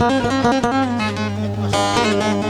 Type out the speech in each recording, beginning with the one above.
Thank you.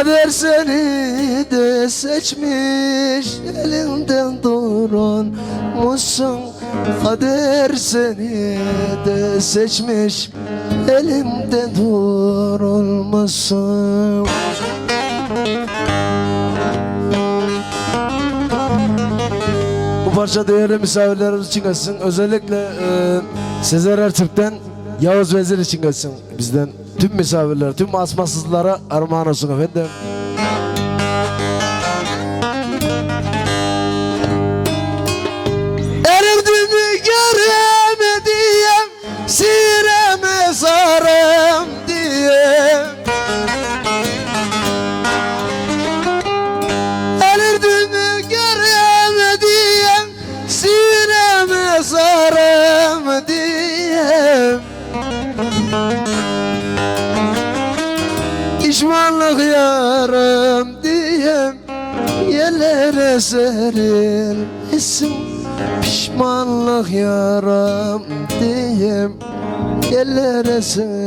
Kader seni de seçmiş Elinden durun musun Kader seni de seçmiş Elimden durulmuşsun Bu parça değerli misafirlerimiz için gelsin. Özellikle e, Sezer Ertürk'ten Yavuz Vezir için gelsin. Bizden tüm misafirler, tüm asmasızlara armağan olsun efendim. Pişmanlık yarım diyem Yerlere serilmesin Pişmanlık yaram diyem Yerlere serilmesin